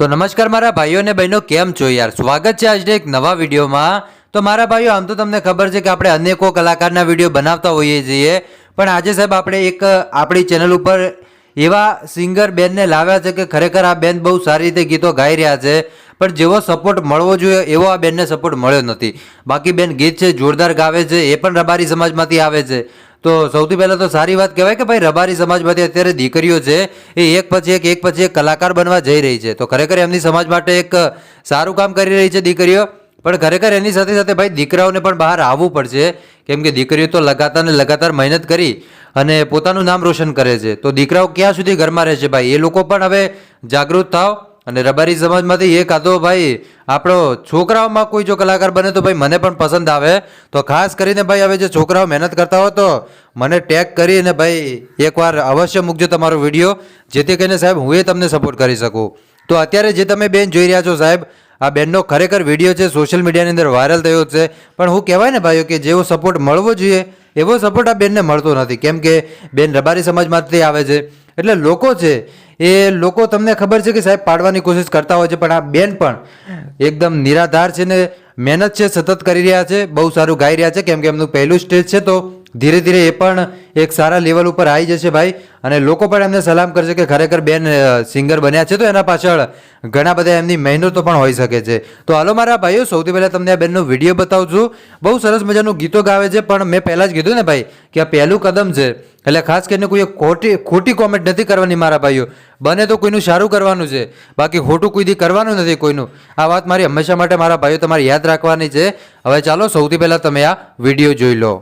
તો નમસ્કાર મારા ભાઈઓ અને બહેનો, કેમ છો યાર? સ્વાગત છે આજના એક નવા વિડીયોમાં. તો મારા ભાઈઓ, આમ તો તમને ખબર છે કે આપણે અનેકો કલાકારના વીડિયો બનાવતા હોઈએ છીએ, પણ આજે સાહેબ આપણે એક આપણી ચેનલ ઉપર એવા સિંગર બેનને લાવ્યા છે કે ખરેખર આ બેન બહુ સારી રીતે ગીતો ગાઈ રહ્યા છે, પણ જેવો સપોર્ટ મળવો જોઈએ, એવો આ બેનને સપોર્ટ મળ્યો નથી. બાકી બેન ગીત છે, જોરદાર ગાવે છે, એ પણ રબારી સમાજમાંથી આવે છે. તો સૌથી પહેલાં તો સારી વાત કહેવાય કે ભાઈ રબારી સમાજમાંથી અત્યારે દીકરીઓ છે, એ એક પછી એક એક પછી એક કલાકાર બનવા જઈ રહી છે. તો ખરેખર એમની સમાજ માટે એક સારું કામ કરી રહી છે દીકરીઓ. પણ ખરેખર એની સાથે સાથે ભાઈ દીકરાઓને પણ બહાર આવવું પડશે. કેમ કે દીકરીઓ તો લગાતાર ને લગાતાર મહેનત કરી અને પોતાનું નામ રોશન કરે છે. તો દીકરાઓ ક્યાં સુધી ઘરમાં રહેશે ભાઈ? એ લોકો પણ હવે જાગૃત થાવ અને રબારી સમાજમાંથી એ કાં ભાઈ, આપણો છોકરાઓમાં કોઈ જો કલાકાર બને તો ભાઈ મને પણ પસંદ આવે. તો ખાસ કરીને ભાઈ, હવે જે છોકરાઓ મહેનત કરતા હોય તો મને ટેગ કરીને ભાઈ, એકવાર અવશ્ય મૂકજો તમારો વીડિયો. જેથી કરીને સાહેબ, હું એ તમને સપોર્ટ કરી શકું. તો અત્યારે જે તમે બેન જોઈ રહ્યા છો સાહેબ, આ બેનનો ખરેખર વીડિયો છે સોશિયલ મીડિયાની અંદર વાયરલ થયો છે. પણ હું કહેવાય ને ભાઈઓ કે જેવો સપોર્ટ મળવો જોઈએ, એવો સપોર્ટ આ બેનને મળતો નથી. કેમ કે બેન રબારી સમાજમાંથી આવે છે. એટલે લોકો છે, એ લોકો તમને ખબર છે કે સાહેબ પાડવાની કોશિશ કરતા હોય છે, પણ આ બેન પણ એકદમ નિરાધાર છે ને મહેનત છે, સતત કરી રહ્યા છે, બહુ સારું ગાઈ રહ્યા છે, કેમ કે એમનું પહેલું સ્ટેજ છે તો ધીરે ધીરે એ પણ એક સારા લેવલ ઉપર આવી જશે ભાઈ. અને લોકો પણ એમને સલામ કરશે કે ખરેખર બેન સિંગર બન્યા છે તો એના પાછળ ઘણા બધા એમની મહેનતો પણ હોઈ શકે છે. તો હાલો મારા ભાઈઓ, સૌથી પહેલાં તમને આ બેનનો વીડિયો બતાવું છું બહુ સરસ મજાનું ગીતો ગાવે છે, પણ મેં પહેલાં જ કીધું ને ભાઈ કે આ પહેલું કદમ છે. એટલે ખાસ કરીને કોઈ ખોટી ખોટી કોમેન્ટ નથી કરવાની મારા ભાઈઓ. બને તો કોઈનું સારું કરવાનું છે, બાકી ખોટું કોઈથી કરવાનું નથી કોઈનું. આ વાત મારી હંમેશા માટે મારા ભાઈઓ તમારે યાદ રાખવાની છે. હવે ચાલો સૌથી પહેલાં તમે આ વીડિયો જોઈ લો.